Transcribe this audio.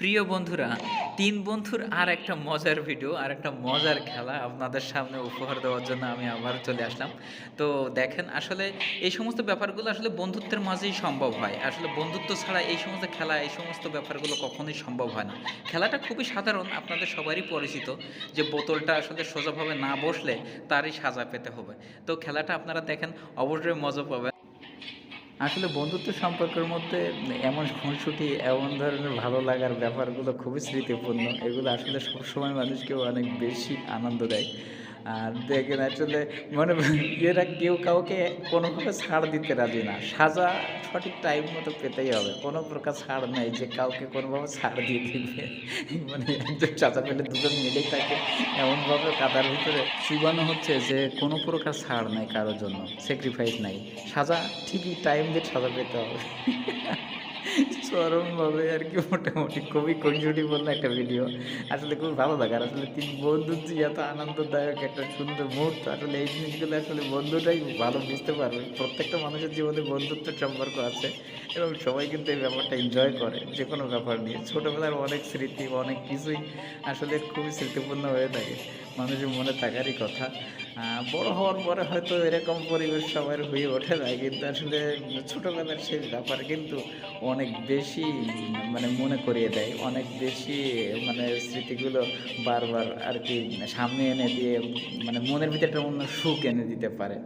প্রিয় বন্ধুরা, তিন বন্ধুর আর একটা মজার ভিডিও আর একটা মজার খেলা আপনাদের সামনে উপহার দেওয়ার জন্য আমি আবার চলে আসলাম। তো দেখেন, আসলে এই সমস্ত ব্যাপারগুলো আসলে বন্ধুত্বের মাঝেই সম্ভব হয়। আসলে বন্ধুত্ব ছাড়া এই সমস্ত খেলা, এই সমস্ত ব্যাপারগুলো কখনোই সম্ভব হয় না। খেলাটা খুবই সাধারণ, আপনাদের সবারই পরিচিত যে বোতলটা আসলে সোজাভাবে না বসলে তারই সাজা পেতে হবে। তো খেলাটা আপনারা দেখেন, অবশ্যই মজা পাবেন। আসলে বন্ধুত্ব সম্পর্কের মধ্যে এমন খুনসুটি, এমন ধরনের ভালো লাগার ব্যাপারগুলো খুবই স্মৃতিপূর্ণ। এগুলো আসলে সবসময় মানুষকে অনেক বেশি আনন্দ দেয়। আর দেখেন, আসলে মানে এরা কেউ কাউকে কোনোভাবে ছাড় দিতে রাজি না। সাজা সঠিক টাইম মতো পেতেই হবে। কোনো প্রকার ছাড় নেই যে কাউকে কোনোভাবে ছাড় দিয়ে দিবে। মানে একজন সাজা পেলে দুজন মিলেই থাকে। এমনভাবে কাদার ভিতরে চুবানো হচ্ছে যে কোনো প্রকার ছাড় নেই কারোর জন্য স্যাক্রিফাইস নাই। সাজা ঠিকই টাইম দিয়ে সাজা পেতে হবে। চরমভাবে আর কি মোটামুটি খুবই কনজুটিপূর্ণ একটা ভিডিও আসলে খুব ভালো লাগে। আর আসলে তিন বন্ধুর যে এত আনন্দদায়ক একটা সুন্দর মুহূর্ত, আসলে এই জিনিসগুলো আসলে বন্ধুটাই ভালো বুঝতে পারবে। প্রত্যেকটা মানুষের জীবনে বন্ধুত্বের সম্পর্ক আছে এবং সবাই কিন্তু এই ব্যাপারটা এনজয় করে যে কোনো ব্যাপার নিয়ে। ছোটোবেলার অনেক স্মৃতি, অনেক কিছুই আসলে খুবই স্মৃতিপূর্ণ হয়ে থাকে। মানুষের মনে থাকারই কথা। বড় হওয়ার পরে হয়তো এরকম পরিবেশ সবার হয়ে ওঠে না, কিন্তু আসলে ছোটবেলার সেই ব্যাপার কিন্তু অনেক বেশি মানে মনে করিয়ে দেয়, অনেক বেশি মানে স্মৃতিগুলো বারবার আর কি সামনে এনে দিয়ে মানে মনের ভিতরে একটা অন্য সুখ এনে দিতে পারে।